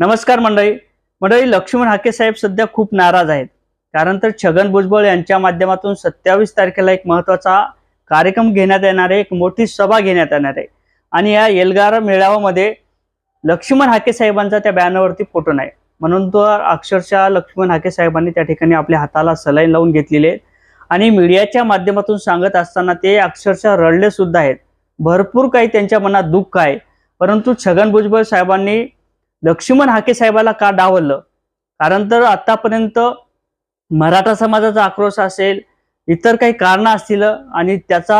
नमस्कार मंडळी. मंडळी लक्ष्मण हाके साहेब सध्या खूप नाराज आहेत. कारण तर छगन भुजबळ यांच्या माध्यमातून सत्तावीस तारखेला एक महत्त्वाचा कार्यक्रम घेण्यात येणार आहे एक मोठी सभा घेण्यात येणार आहे. आणि या एल्गार मेळाव्यामध्ये लक्ष्मण हाके साहेबांचा त्या बॅनरवरती फोटो नाही. म्हणून तो अक्षरशः लक्ष्मण हाके साहेबांनी त्या ठिकाणी आपल्या हाताला सलाईन लावून घेतलेले आहे. आणि मीडियाच्या माध्यमातून सांगत असताना ते अक्षरशः रडले सुद्धा आहेत. भरपूर काही त्यांच्या मनात दुःख आहे. परंतु छगन भुजबळ साहेबांनी लक्ष्मण हाके साहेबाला का डावललं? कारण तर आतापर्यंत मराठा समाजाचा आक्रोश असेल इतर काही कारणं असतील आणि त्याचा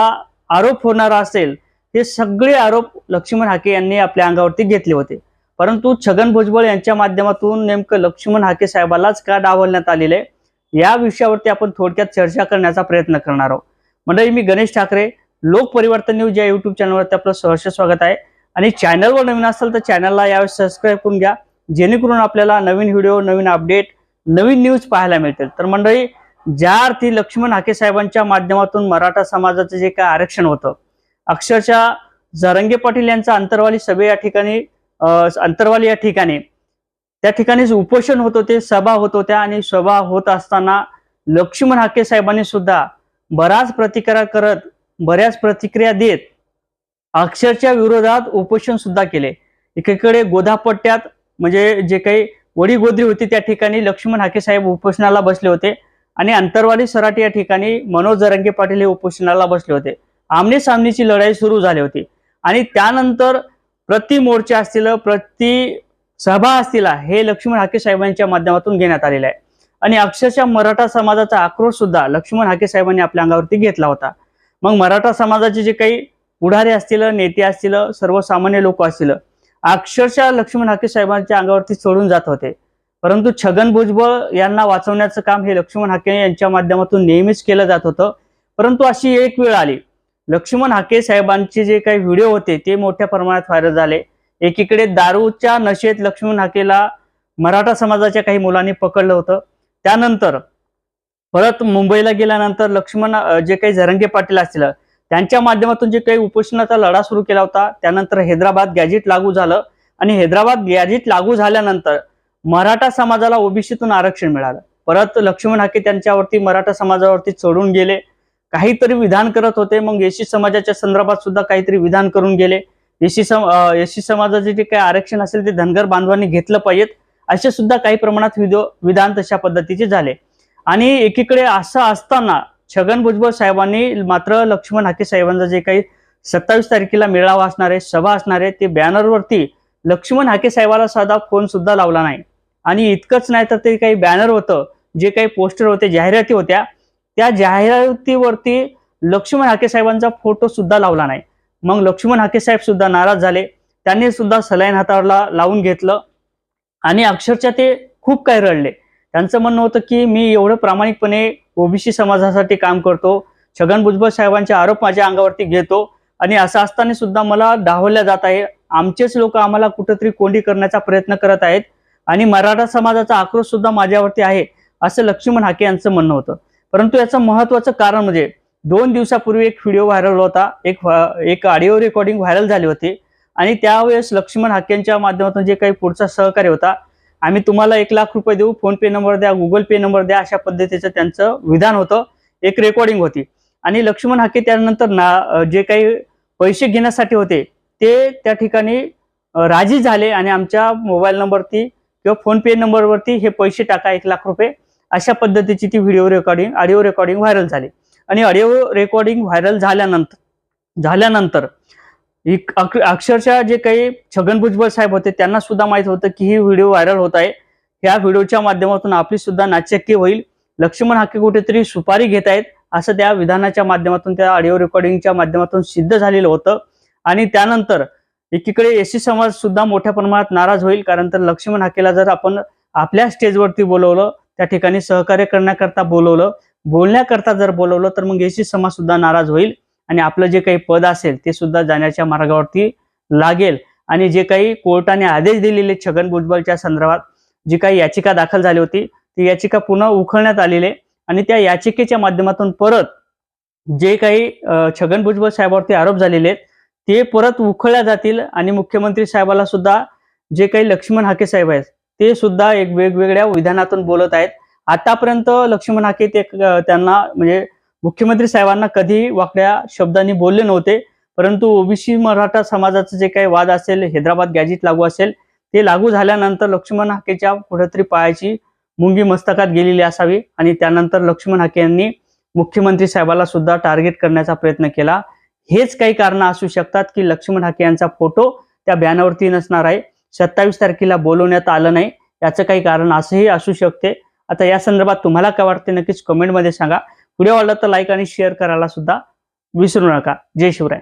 आरोप होणारा असेल हे सगळे आरोप लक्ष्मण हाके यांनी आपल्या अंगावरती घेतले होते. परंतु छगन भुजबळ यांच्या माध्यमातून नेमकं लक्ष्मण हाके साहेबालाच का डावलण्यात आलेलं? आहे या विषयावरती आपण थोडक्यात चर्चा करण्याचा प्रयत्न करणार आहोत. मंडळी मी गणेश ठाकरे लोक परिवर्तन न्यूज या युट्यूब चॅनलवरती आपलं सहर्ष स्वागत आहे. आणि चॅनलवर नवीन असेल तर चॅनलला यावेळेस सबस्क्राईब करून घ्या. जेणेकरून आपल्याला नवीन व्हिडिओ नवीन अपडेट नवीन न्यूज पाहायला मिळतील. तर मंडळी ज्या अर्थी लक्ष्मण हाके साहेबांच्या माध्यमातून मराठा समाजाचं जे काय आरक्षण होतं अक्षरशः जरंगे पाटील यांचा अंतरवाली सभे या ठिकाणी अंतरवाली या ठिकाणी त्या ठिकाणी उपोषण होत होते सभा होत होत्या आणि सभा होत असताना लक्ष्मण हाके साहेबांनी सुद्धा बराच प्रतिकार करत बऱ्याच प्रतिक्रिया देत अक्षरच्या विरोधात उपोषण सुद्धा केले. एकीकडे गोधापट्ट्यात म्हणजे जे काही वडीगोद्री होती त्या ठिकाणी लक्ष्मण हाके साहेब उपोषणाला बसले होते आणि अंतरवाली सराटी या ठिकाणी मनोज जरंगे पाटील हे उपोषणाला बसले होते. आमने सामनेची लढाई सुरू झाली होती. आणि त्यानंतर प्रति मोर्चा असतील प्रति सभा असतील हे लक्ष्मण हाके साहेबांच्या माध्यमातून घेण्यात आलेलं आहे. आणि अक्षरशः मराठा समाजाचा आक्रोश सुद्धा लक्ष्मण हाके साहेबांनी आपल्या अंगावरती घेतला होता. मग मराठा समाजाचे जे काही पुढारी असतील नेते असतील सर्वसामान्य लोक असतील अक्षरशः लक्ष्मण हाके साहेबांच्या अंगावरती सोडून जात होते. परंतु छगन भुजबळ यांना वाचवण्याचं काम हे लक्ष्मण हाके यांच्या माध्यमातून नेहमीच केलं जात होतं. परंतु अशी एक वेळ आली. लक्ष्मण हाके साहेबांचे जे काही व्हिडिओ होते ते मोठ्या प्रमाणात व्हायरल झाले. एकीकडे दारूच्या नशेत लक्ष्मण हाकेला मराठा समाजाच्या काही मुलांनी पकडलं होतं. त्यानंतर परत मुंबईला गेल्यानंतर लक्ष्मण जे काही झरंगे पाटील असतील त्यांच्या माध्यमातून जे काही उपोषणाचा लढा सुरू केला होता त्यानंतर हैदराबाद गॅजेट लागू झालं आणि हैदराबाद गॅजेट लागू झाल्यानंतर मराठा समाजाला ओबीसीतून आरक्षण मिळालं. परत लक्ष्मण हाके त्यांच्यावरती मराठा समाजावरती चढून गेले. काहीतरी विधान करत होते मग एसी समाजाच्या संदर्भात सुद्धा काहीतरी विधान करून गेले. एसी सम एसी समाजाचे जे काही आरक्षण असेल ते धनगर बांधवांनी घेतलं पाहिजेत. असे सुद्धा काही प्रमाणात विधो विधान तशा पद्धतीचे झाले. आणि एकीकडे असं असताना छगन भुजबळ साहेबांनी मात्र लक्ष्मण हाके साहेबांचा जे काही सत्तावीस तारखेला मेळावा असणार आहे सभा असणार आहे ते बॅनरवरती लक्ष्मण हाके साहेबाला साधा फोन सुद्धा लावला नाही. आणि इतकंच नाही तर ते काही बॅनर होतं जे काही पोस्टर होते जाहिराती होत्या त्या जाहिरातीवरती लक्ष्मण हाके साहेबांचा फोटो सुद्धा लावला नाही. मग लक्ष्मण हाके साहेब सुद्धा नाराज झाले. त्यांनी सुद्धा सलाईन हाताला लावून घेतलं. आणि अक्षरशः ते खूप काही रडले. त्यांचं म्हणणं होतं की मी एवढं प्रामाणिकपणे ओबीसी समाजासाठी काम करतो. छगन भुजबळ साहेबांचे आरोप माझ्या अंगावरती घेतो. आणि असं असताना सुद्धा मला धावल्या जात आहे. आमचेच लोक आम्हाला कुठंतरी कोंडी करण्याचा प्रयत्न करत आहेत. आणि मराठा समाजाचा आक्रोश सुद्धा माझ्यावरती आहे असं लक्ष्मण हाके यांचं म्हणणं होतं. परंतु याचं महत्वाचं कारण म्हणजे दोन दिवसापूर्वी एक व्हिडिओ व्हायरल होता. एक एक ऑडिओ रेकॉर्डिंग व्हायरल झाली होती. आणि त्यावेळेस लक्ष्मण हाकेंच्या माध्यमातून जे काही पुढचा सहकार्य होता आम्ही तुम्हाला एक लाख रुपये देऊ फोन पे नंबर द्या गुगल पे नंबर द्या अशा पद्धतीचं त्यांचं विधान होतं एक रेकॉर्डिंग होती. आणि लक्ष्मण हाके त्यानंतर ना जे काही पैसे घेण्यासाठी होते ते त्या ठिकाणी राजी झाले आणि आमच्या मोबाईल नंबरती किंवा फोन पे नंबरवरती हे पैसे टाका एक लाख रुपये अशा पद्धतीची ती video recording audio recording viral झाली. आणि ऑडिओ रेकॉर्डिंग व्हायरल झाल्यानंतर झाल्यानंतर अक्षरशः जे काही छगन भुजबळ साहेब होते त्यांना सुद्धा माहीत होतं की ही व्हिडिओ व्हायरल होत आहे. ह्या व्हिडिओच्या माध्यमातून आपली सुद्धा नाचक्की होईल. लक्ष्मण हाके कुठेतरी सुपारी घेत आहेत असं त्या विधानाच्या माध्यमातून त्या ऑडिओ रेकॉर्डिंगच्या माध्यमातून सिद्ध झालेलं होतं. आणि त्यानंतर एकीकडे एसी समाज सुद्धा मोठ्या प्रमाणात नाराज होईल कारण तर लक्ष्मण हाकेला जर आपण आपल्या स्टेजवरती बोलवलं त्या ठिकाणी सहकार्य करण्याकरता बोलवलं बोलण्याकरता जर बोलवलं तर मग एसी समाज सुद्धा नाराज होईल. आणि आपलं जे काही पद असेल ते सुद्धा जाण्याच्या मार्गावरती लागेल. आणि जे काही कोर्टाने आदेश दिलेले छगन भुजबळच्या संदर्भात जी काही याचिका दाखल झाली होती ती याचिका पुन्हा उखळण्यात आलेली आहे. आणि त्या याचिकेच्या माध्यमातून परत जे काही छगन भुजबळ साहेबावरती आरोप झालेले आहेत ते परत उखळल्या जातील. आणि मुख्यमंत्री साहेबाला सुद्धा जे काही लक्ष्मण हाके साहेब आहेत ते सुद्धा एक वेगवेगळ्या विधानातून बोलत आहेत. आतापर्यंत लक्ष्मण हाके ते त्यांना म्हणजे मुख्यमंत्री साहेबांना कधी वाकड्या शब्दांनी बोलले नव्हते परंतु ओबीसी मराठा समाजाचं जे काही वाद असेल हैदराबाद गॅजेट लागू असेल ते लागू झाल्यानंतर लक्ष्मण हाकेच्या कुठेतरी पायाची मुंगी मस्तकात गेलेली असावी आणि त्यानंतर लक्ष्मण हाके यांनी मुख्यमंत्री साहेबाला सुद्धा टार्गेट करण्याचा प्रयत्न केला. हेच काही कारण असू शकतात की लक्ष्मण हाके यांचा फोटो त्या बॅनरवरती नसणार आहे सत्तावीस तारखेला बोलवण्यात आलं नाही याचं काही कारण असंही असू शकते. आता या संदर्भात तुम्हाला काय वाटते नक्कीच कमेंटमध्ये सांगा. व्हिडिओ आवडला तर लाईक आणि शेअर करायला सुद्धा विसरू नका. जय शिवराय.